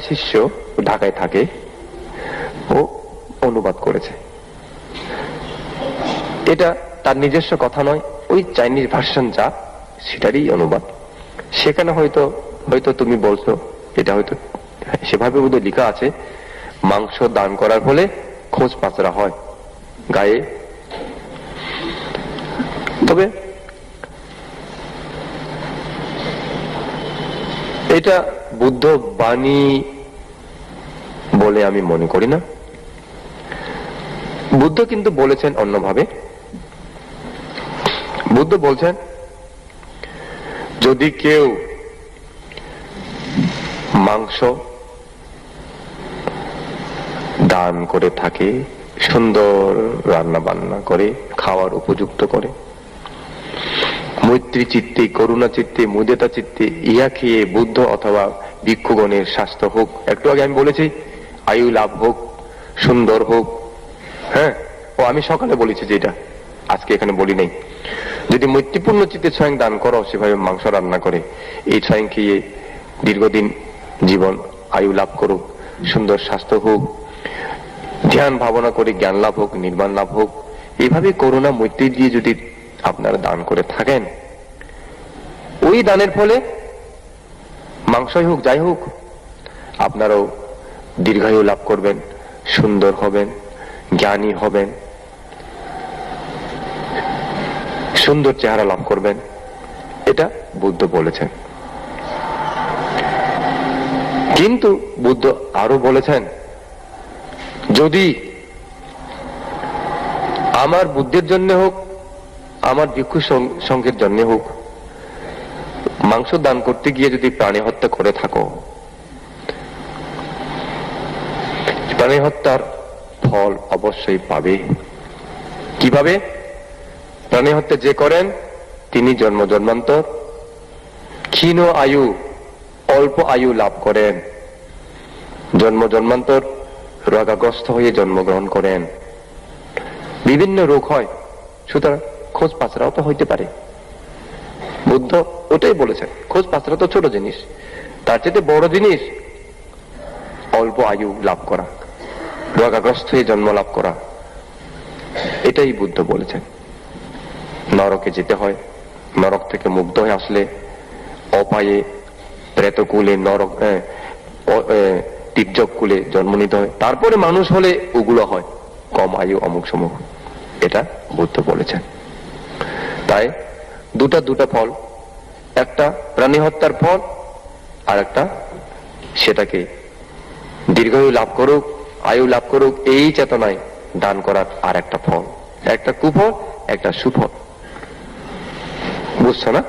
শিষ্য ঢাকায় থাকে ও অনুবাদ করেছে। এটা তার নিজস্ব কথা নয়, ওই চাইনিজ ভার্সন যা, সেটারই অনুবাদ। সেখানে হয়তো হয়তো তুমি বলছো, এটা হয়তো সেভাবে বোধহয় লেখা আছে, মাংস দান করার ফলে খোঁজ পাচরা হয় গায়ে। তবে এটা বুদ্ধ বাণী বলে আমি মনে করি না। বুদ্ধ কিন্তু বলেছেন অন্যভাবে। বুদ্ধ বলছেন, যদি কেউ মাংস দান করে থাকে, সুন্দর রান্না বান্না করে, খাওয়ার উপযুক্ত করে মৈত্রী চিত্তে করুণা চিত্তে মুদেতা চিত্তে ইহা খেয়ে বুদ্ধ অথবা ভিক্ষুগণের স্বাস্থ্য হোক। একটু আগে আমি বলেছি, আয়ু লাভ হোক, সুন্দর হোক। হ্যাঁ? ও আমি সকালে বলেছি যে এটা আজকে এখানে বলি নাই। যদি মৈত্রীপূর্ণ চিত্তে স্বয়ং দান করো, সেভাবে মাংস রান্না করে। এই স্বয়ং খেয়ে দীর্ঘদিন জীবন আয়ু লাভ করুক, সুন্দর স্বাস্থ্য হোক, ধ্যান ভাবনা করে জ্ঞান লাভ হোক নির্মাণ লাভ হোক। এভাবে করুণা মৈত্রী দিয়ে যদি আপনারা দান করে থাকেন। ওই দানের ফলে মাংসই হোক, যাই হোক, আপনারাও দীর্ঘায়ু লাভ করবেন, সুন্দর হবেন, জ্ঞানী হবেন, সুন্দর চেহারা লাভ করবেন। এটা বুদ্ধ বলেছেন। কিন্তু বুদ্ধ আরও বলেছেন, যদি আমার বুদ্ধির জন্য হোক আমার ভিক্ষু সং- সংঘের জন্য হোক। মাংস দান করতে গিয়ে যদি প্রাণী হত্যা করে থাকো। প্রাণী হত্যার ফল অবশ্যই পাবে। কীভাবে? প্রাণী হত্যা যে করেন, তিনি জন্ম জন্মান্তর। ক্ষীণ আয়ু, অল্প আয়ু লাভ করেন। জন্ম জন্মান্তর রোগাগ্রস্ত হয়ে জন্মগ্রহণ করেন। বিভিন্ন রোগ হয়। সুতরাং খোঁজ পাচরাও তো হইতে পারে। বুদ্ধ ওটাই বলেছেন খোঁজ পাচরা তো ছোট জিনিস তার চেয়ে বড় জিনিস অল্প আয়ু লাভ করা রোগাগ্রস্ত হয়ে জন্ম লাভ করা। এটাই বুদ্ধ বলেছেন। নরকে যেতে হয় নরক থেকে মুগ্ধ হয়ে আসলে অপায়ে প্রেতকুলে নরক অ- আহ, জন্ম নিতে হয়। তারপরে মানুষ হলে ওগুলো হয় কম আয়ু অমুক সমুক। এটা বুদ্ধ বলেছেন। তাই দুটা দুটা ফল। একটা প্রাণী হত্যার ফল, আর একটা সেটাকে দীর্ঘায়ু লাভ করুক, আয়ু লাভ করুক, এই চেতনায় দান করার আর একটা ফল। একটা কুফল, একটা সুফল। বুঝছ না?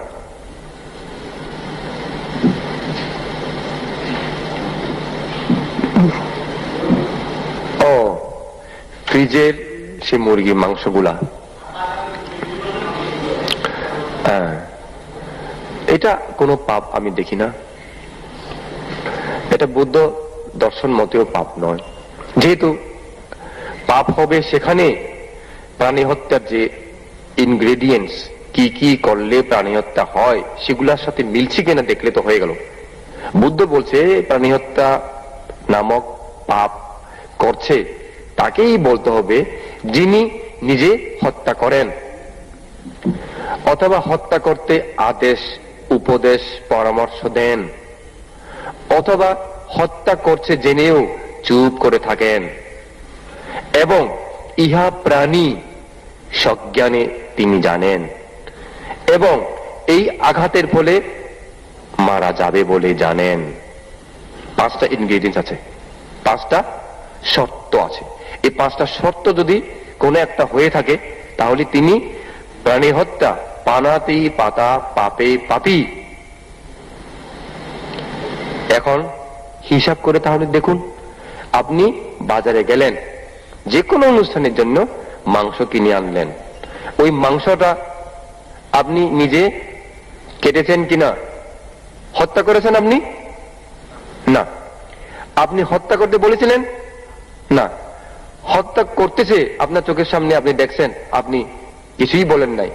ও, ফ্রিজের সে মুরগি মাংসগুলা। হ্যাঁ। এটা কোনো পাপ আমি দেখি না। এটা বুদ্ধ দর্শন মতেও পাপ নয়। যেহেতু পাপ হবে সেখানে প্রাণী হত্যার যে ইনগ্রেডিয়েন্টস কি কি করলে প্রাণী হত্যা হয়, সেগুলোর সাথে মিলছে কিনা দেখলে তো হয়ে গেল। বুদ্ধ বলছে, প্রাণী হত্যা নামক পাপ করছে, তাকেই বলতে হবে যিনি নিজে হত্যা করেন। অথবা হত্যা করতে আদেশ, উপদেশ, পরামর্শ দেন। অথবা হত্যা করছে জেনেও চুপ করে থাকেন। এবং ইহা প্রাণী সজ্ঞানে তিনি জানেন। এবং এই আঘাতের ফলে মারা যাবে বলে জানেন। পাঁচটা ইনগ্রেডিয়েন্টস আছে। পাঁচটা শর্ত আছে। এই পাঁচটা শর্ত যদি কোনো একটা হয়ে থাকে, তাহলে তিনি প্রাণী হত্যা পানাতি পাতা, পাপে পাপি। এখন হিসাব করে তাহলে দেখুন, আপনি বাজারে গেলেন যে কোনো অনুষ্ঠানের জন্য মাংস কিনে আনলেন। ওই মাংসটা আপনি নিজে কেটেছেন কিনা? হত্যা করেছেন আপনি? না। আপনি হত্যা করতে বলেছিলেন? না। হত্যা করতেছে আপনার চোখের সামনে আপনি দেখছেন, আপনি কিছুই বলেন নাই।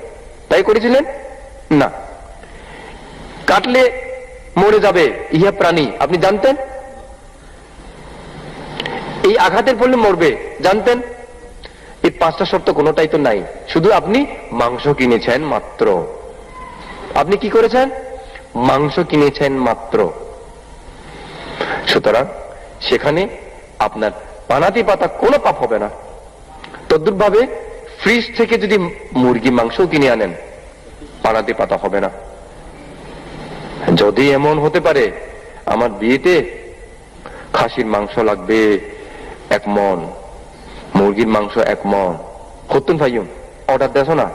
তাই করেছিলেন? না। কাটলে মরে যাবে, ইহা প্রাণী। আপনি জানতেন? এই আঘাতের ফলে মরবে, জানতেন? এই পাঁচটা শর্ত কোনোটাই তো নাই। শুধু আপনি মাংস কিনেছেন মাত্র। আপনি কি করেছেন? মাংস কিনেছেন মাত্র। সুতরাং সেখানে আপনার পানাতি পাতা কোনো পাপ হবে না। তদ্রুপভাবে ফ্রিজ থেকে যদি মুরগি মাংস কিনে আনেন পানাতি পাতা হবে না। যদি এমন হতে পারে, আমার বিয়েতে খাসির মাংস লাগবে এক মন, মুরগির মাংস এক মন। হতুন ভাইয়ুম অর্ডার দেছো না?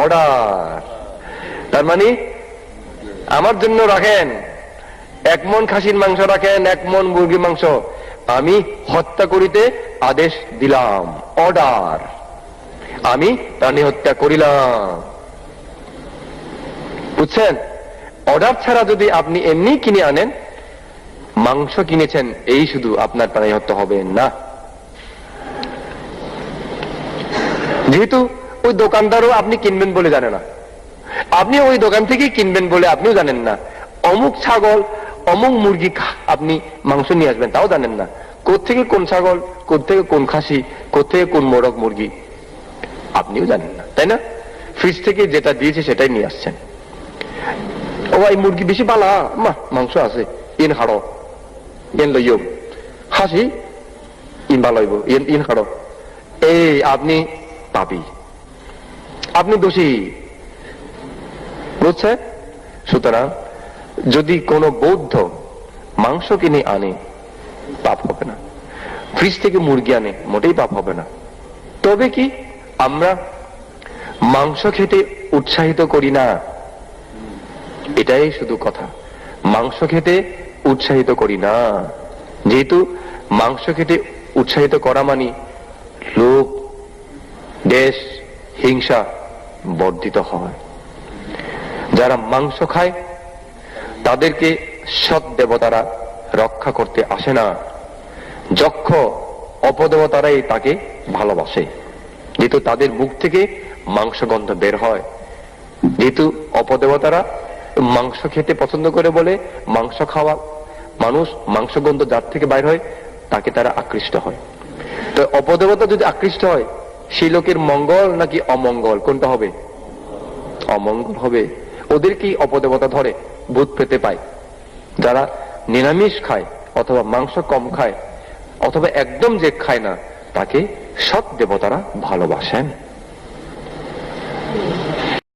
অর্ডার। তার মানে আমার জন্য রাখেন, এক মন খাসির মাংস রাখেন, এক মন মুরগির মাংস। আমি হত্যা করিতে আদেশ দিলাম। অর্ডার আমি প্রাণী হত্যা করিলাম। বুঝছেন? অর্ডার ছাড়া যদি আপনি এমনি কিনে আনেন, মাংস কিনেছেন, এই শুধু আপনার প্রাণী হত্যা হবে না। যেহেতু ওই দোকানদারও আপনি কিনবেন বলে জানে না। আপনি ওই দোকান থেকে কিনবেন বলে আপনিও জানেন না। অমুক ছাগল অমুক মুরগি আপনি মাংস নিয়ে আসবেন, তাও জানেন না। কোথেকে কোন ছাগল কোথেকে কোন খাসি কোথেকে কোন মোরগ মুরগি, আপনিও জানেন না, তাই না? ফ্রিজ থেকে যেটা দিয়েছে সেটাই নিয়ে আসছেন। ও এই মুরগি বেশি পালা, মা, মাংস আছে, ইন হাড়ো ইন লইও হাসি ইন ভালো ইন ইন হাড়ো এই, আপনি পাবি আপনি দোষী। বুঝছে? সুতরাং যদি কোনো বৌদ্ধ মাংস কিনে আনে, পাপ হবে না। ফ্রিজ থেকে মুরগি আনে, মোটেই পাপ হবে না। তবে কি আমরা মাংস খেতে উৎসাহিত করি না? এটাই শুধু কথা। মাংস খেতে উৎসাহিত করি না। যেহেতু মাংস খেতে উৎসাহিত করা মানে লোক দেশ, হিংসা বর্ধিত হয়। যারা মাংস খায় তাদেরকে সৎ দেবতারা রক্ষা করতে আসে না। যক্ষ অপদেবতারাই তাকে ভালোবাসে। যেহেতু তাদের মুখ থেকে মাংস গন্ধ বের হয়, যেহেতু অপদেবতারা মাংস খেতে পছন্দ করে বলে মাংস খাওয়া, মানুষ মাংস গন্ধ যার থেকে বাইর হয়, তাকে তারা আকৃষ্ট হয়। তো অপদেবতা যদি আকৃষ্ট হয়, সেই লোকের মঙ্গল নাকি অমঙ্গল? কোনটা হবে? অমঙ্গল হবে। ওদেরকেই অপদেবতা ধরে। ভূত পেতে পায়। যারা নিরামিষ খায় অথবা মাংস কম খায় অথবা একদম যে খায় না, তাকে সৎ দেবতারা ভালোবাসেন।